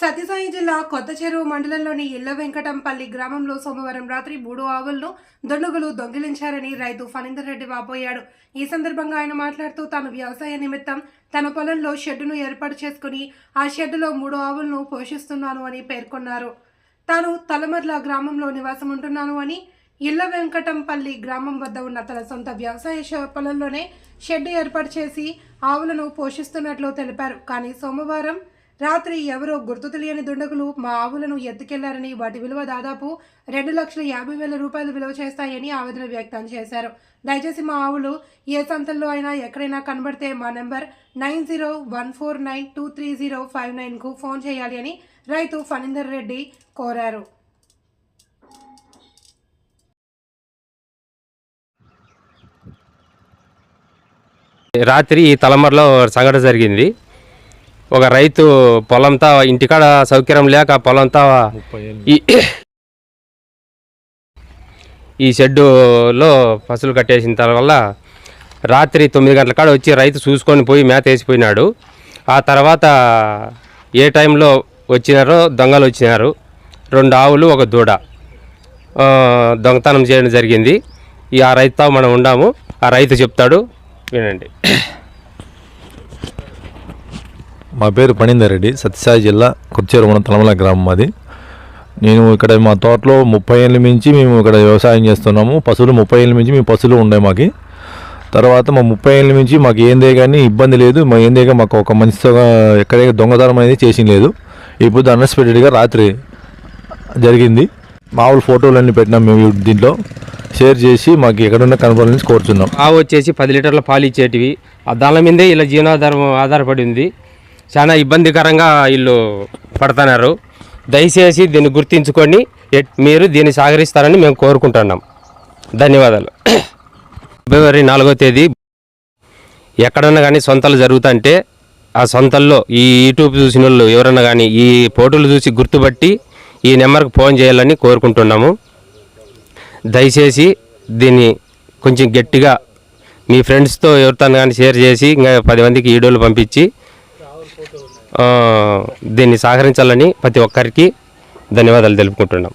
సత్యసాయి జిల్లా కొత్త చెరువు మండలంలోని ఇళ్ళ వెంకటంపల్లి గ్రామంలో సోమవారం రాత్రి మూడు ఆవులను దొండగులు దొంగిలించారని రైతు ఫణీందర్ రెడ్డి వాపోయాడు. ఈ సందర్భంగా ఆయన మాట్లాడుతూ తాను వ్యవసాయ నిమిత్తం తన పొలంలో షెడ్డును ఏర్పాటు చేసుకుని ఆ షెడ్డులో మూడు ఆవులను పోషిస్తున్నాను అని పేర్కొన్నారు. తాను తలమర్ల గ్రామంలో నివాసం ఉంటున్నాను అని ఇళ్ళ వెంకటంపల్లి గ్రామం వద్ద ఉన్న తన సొంత వ్యవసాయ పొలంలోనే షెడ్ ఏర్పాటు చేసి ఆవులను పోషిస్తున్నట్లు తెలిపారు. కానీ సోమవారం రాత్రి ఎవరో గుర్తు తెలియని దుండగులు మా ఆవులను ఎత్తుకెళ్ళారని వాటి విలువ దాదాపు రెండు లక్షల యాభై వేల రూపాయలు విలువ చేస్తాయని ఆవేదన వ్యక్తం చేశారు. దయచేసి మా ఆవులు ఏ సంతల్లో అయినా ఎక్కడైనా కనబడితే మా number nine zero one four nine two three zero five నైన్కు phone చేయాలి అని రైతు ఫణీందర్ రెడ్డి కోరారు. రాత్రి ఈ తలమరలో సంఘటన జరిగింది. ఒక రైతు పొలంతా ఇంటికాడ సౌకర్యం లేక పొలంతా ఈ ఈ షెడ్డులో పసులు కట్టేసిన తర్వాత రాత్రి తొమ్మిది గంటల కాడ వచ్చి రైతు చూసుకొని పోయి మేత వేసిపోయినాడు. ఆ తర్వాత ఏ టైంలో వచ్చినారో దొంగలు వచ్చినారు. రెండు ఆవులు ఒక దూడ. దొంగతనం చేయడం జరిగింది. ఈ ఆ రైతుతో మనం ఉండాము. ఆ రైతు చెప్తాడు వినండి. మా పేరు పణీందరెడ్డి సత్యసాయి జిల్లా కుర్చేరుమణ తలమల గ్రామం అది నేను ఇక్కడ మా తోటలో ముప్పై ఏళ్ళ నుంచి మేము ఇక్కడ వ్యవసాయం చేస్తున్నాము. పశువులు ముప్పై ఏళ్ళ నుంచి మేము పశువులు ఉండే మాకు. తర్వాత మా ముప్పై ఏళ్ళ నుంచి మాకు ఏందే కానీ ఇబ్బంది లేదు. మా ఏందే మాకు ఒక మంచితో ఎక్కడైనా దొంగతనం అనేది చేసి లేదు. ఇప్పుడు అన్ఎక్స్పెక్టెడ్గా రాత్రి జరిగింది. మామూలు ఫోటోలన్నీ పెట్టినాం మేము దీంట్లో. షేర్ చేసి మాకు ఎక్కడున్న కనపడాలని కోరుచున్నాం. ఆవు వచ్చేసి పది లీటర్ల పాలు ఇచ్చేటివి. ఆ దాని మీదే ఇలా జీవనాధారం ఆధారపడి ఉంది. చాలా ఇబ్బందికరంగా వీళ్ళు పడుతున్నారు. దయచేసి దీన్ని గుర్తించుకొని మీరు దీన్ని సహకరిస్తారని మేము కోరుకుంటున్నాం. ధన్యవాదాలు. ఫిబ్రవరి నాలుగో తేదీ ఎక్కడన్నా కానీ సొంతలు జరుగుతుంటే ఆ సొంతల్లో ఈ యూట్యూబ్ చూసిన వాళ్ళు ఎవరన్నా కానీ ఈ ఫోటోలు చూసి గుర్తుపట్టి ఈ నెంబర్కి ఫోన్ చేయాలని కోరుకుంటున్నాము. దయచేసి దీన్ని కొంచెం గట్టిగా మీ ఫ్రెండ్స్తో ఎవరితో కానీ షేర్ చేసి ఇంకా పది మందికి వీడియోలు పంపించి దీన్ని సహకరించాలని ప్రతి ఒక్కరికి ధన్యవాదాలు తెలుపుకుంటున్నాం.